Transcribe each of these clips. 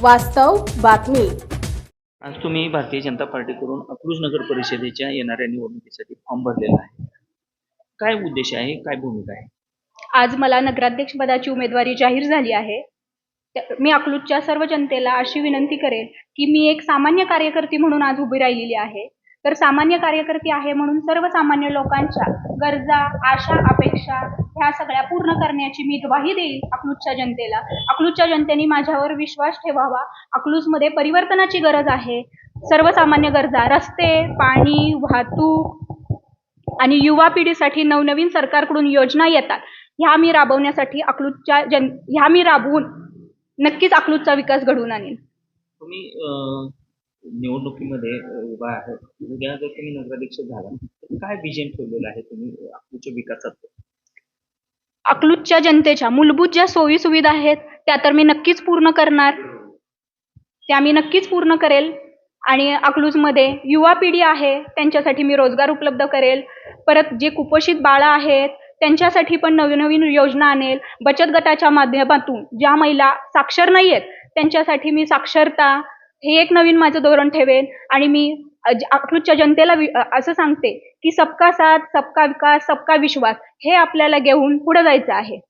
वास्तव बातमी. आज तुम्ही भारतीय जनता पार्टीकडून अकलूज नगर परिषदेच्या येणाऱ्या निवडणुकीसाठी फॉर्म भरलेला आहे. काय उद्देश आहे? काय भूमिका आहे? आज मला नगराध्यक्ष पदाची उमेदवारी जाहीर झाली आहे. त्या- मी अकलूजच्या सर्व जनतेला अशी विनंती करेन की मी एक सामान्य कार्यकर्ती म्हणून आज उभी राहिलेली आहे. तर सामान्य कार्यकर्ती आहे म्हणून सर्वसामान्य लोकांच्या गरजा आशा अपेक्षा ह्या सगळ्या पूर्ण करण्याची मी ग्वाही देईल अकलूजच्या जनतेला. अकलूजच्या जनतेने माझ्यावर विश्वास ठेवावा. अकलूजमध्ये परिवर्तनाची गरज आहे. सर्वसामान्य गरजा रस्ते पाणी वाहतूक आणि युवा पिढीसाठी नवनवीन सरकारकडून योजना येतात. ह्या मी राबवण्यासाठी अकलूजच्या जन ह्या मी राबवून नक्कीच अकलूजचा विकास घडवून आणेन. तुम्ही निवडणुकीमध्ये उभा आहे उद्या जर तुम्ही नगराध्यक्ष झाला काय विजन ठेवलेलं आहे तुम्ही अकलूजच्या विकासात? अकलूजच्या जनतेच्या मूलभूत ज्या सोयी सुविधा आहेत त्या तर मी नक्कीच पूर्ण करणार. त्या मी नक्कीच पूर्ण करेल. आणि अकलूजमध्ये युवा पिढी आहे त्यांच्यासाठी मी रोजगार उपलब्ध करेल. परत जे कुपोषित बाळं आहेत त्यांच्यासाठी पण नवनवीन योजना आणेल. बचत गटाच्या माध्यमातून ज्या महिला साक्षर नाही आहेत त्यांच्यासाठी मी साक्षरता हे एक नवीन माझं धोरण ठेवेन. आणि मी अज- जनतेला असं सांगते की सबका साथ सबका विकास सबका विश्वास हे आपल्याला घेऊन पुढे जायचं आहे.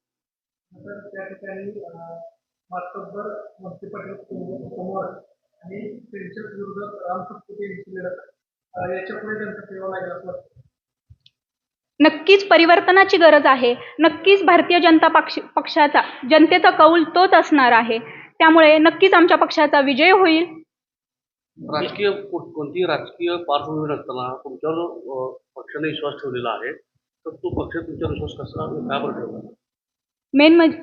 नक्कीच परिवर्तनाची गरज आहे. नक्कीच भारतीय जनता पक्ष पक्षाचा जनतेचा कौल तोच असणार आहे. त्यामुळे नक्कीच आमच्या पक्षाचा विजय होईल. राजकीय कोणतीही राजकीय पार्श्वभूमी नसताना तुमच्यावर पक्षाने विश्वास ठेवलेला आहे तर तो पक्ष तुमच्यावर विश्वास कसा का बरं ठेवला? मेन म्हणजे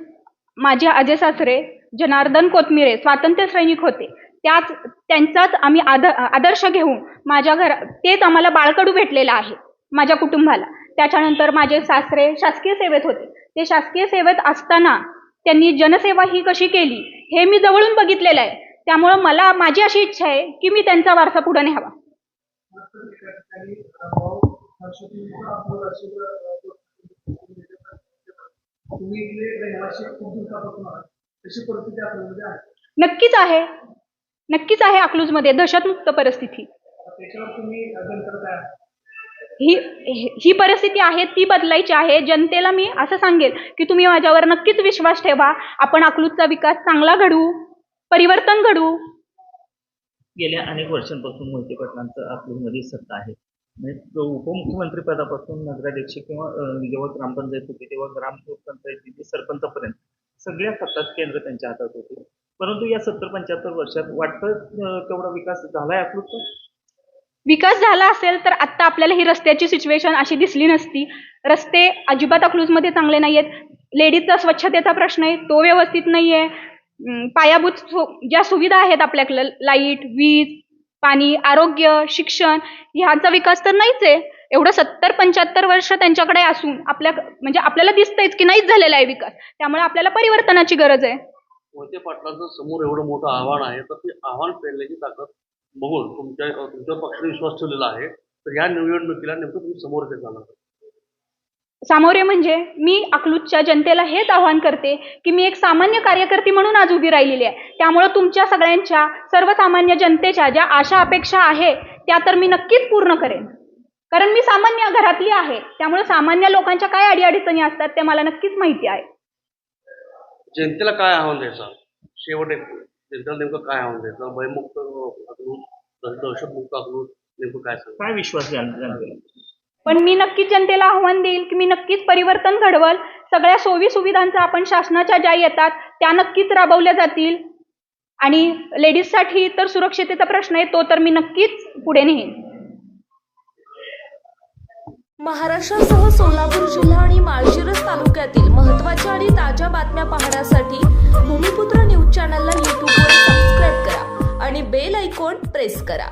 माझे आजे सासरे जनार्दन कोथमिरे स्वातंत्र्य सैनिक होते. त्याच त्यांचाच आम्ही आदर आदर्श घेऊन माझ्या घरा तेच आम्हाला बाळकडू भेटलेलं आहे माझ्या कुटुंबाला. त्याच्यानंतर माझे सासरे शासकीय सेवेत होते. ते शासकीय सेवेत असताना त्यांनी जनसेवा ही कशी केली हे मी जवळून बघितलेलं आहे. त्यामुळं मला माझी अशी इच्छा आहे की मी त्यांचा वारसा पुढे न्यावा. आहे नक्कीच आहे. नक्कीच आहे अकलूजमध्ये दहशतमुक्त परिस्थिती. ही ही- ही परिस्थिती आहे ती बदलायची आहे. जनतेला मी असं सांगेल की तुम्ही माझ्यावर नक्कीच विश्वास ठेवा. आपण अकलूजचा विकास चांगला घडवू. परिवर्तन घडवू गेल्या अनेक वर्षांपासून मोहिते पाटलांचं अकलूजमध्ये सत्ता आहे. म्हणजे उपमुख्यमंत्री पदापासून नगराध्यक्ष किंवा जेव्हा ग्रामपंचायत होती तेव्हा ग्रामपंचायतीचे सरपंचपर्यंत सगळ्या सत्ताच केंद्र त्यांच्या हातात होते. परंतु या सत्तर पंच्याहत्तर वर्षात वाटतं तेवढा विकास झालाय अकलूजचा विकास झाला असेल तर आत्ता आपल्याला ही रस्त्याची सिच्युएशन अशी दिसली नसती. रस्ते अजिबात अकलूजमध्ये चांगले नाही आहेत लेडीजचा स्वच्छतेचा प्रश्न आहे तो व्यवस्थित नाही आहे पायाभूत ज्या सुविधा आहेत आपल्याकडे लाइट वीज पाणी आरोग्य शिक्षण ह्यांचा विकास तर नाहीच आहे. एवढं सत्तर पंच्याहत्तर वर्ष त्यांच्याकडे असून आपल्या म्हणजे आपल्याला दिसतंयच की नाहीच झालेला आहे विकास. त्यामुळे आपल्याला परिवर्तनाची गरज आहे. मोहिते पाटलांचं समोर एवढं मोठं आव्हान आहे? तर ते आव्हान पेलण्याची ताकद बघून तुमच्या तुमच्या पक्षाने विश्वास ठेवलेला आहे. तर या निवडणुकीला नेमकं तुम्ही समोर ते जाणार? सामोरे म्हणजे मी अकलूजच्या जनतेला हेच आवाहन करते की मी एक सामान्य कार्यकर्ती म्हणून आज उभी राहिलेली आहे. त्यामुळं तुमच्या सगळ्यांच्या सर्वसामान्य जनतेच्या ज्या आशा अपेक्षा आहे त्या तर मी नक्कीच पूर्ण करेन. कारण मी सामान्य घरातली आहे. त्यामुळे सामान्य लोकांच्या काय अडीअडचणी असतात ते मला नक्कीच माहिती आहे. जनतेला काय आव्हान द्यायचं? शेवट एक जनतेला नेमकं काय आव्हान द्यायचं? भयमुक्त अकलूज दहशतमुक्त अकलूज नेमकं काय काय विश्वास पण मी नक्कीच जनतेला आव्हान देईल की मी नक्कीच परिवर्तन घडवल. सगळ्या सोयी सुविधांचा आपण शासनाच्या ज्या येतात त्या नक्कीच राबवल्या जातील. आणि लेडीजसाठी तर सुरक्षितेचा प्रश्न आहे तो तर मी नक्कीच पुढे नेईन. महाराष्ट्रासह सोलापूर जिल्हा आणि माळशिरस तालुक्यातील महत्त्वाच्या आणि ताज्या बातम्या पाहण्यासाठी भूमिपुत्र न्यूज चॅनलला यूट्यूबवर सबस्क्राईब करा आणि बेल ऐकॉन प्रेस करा.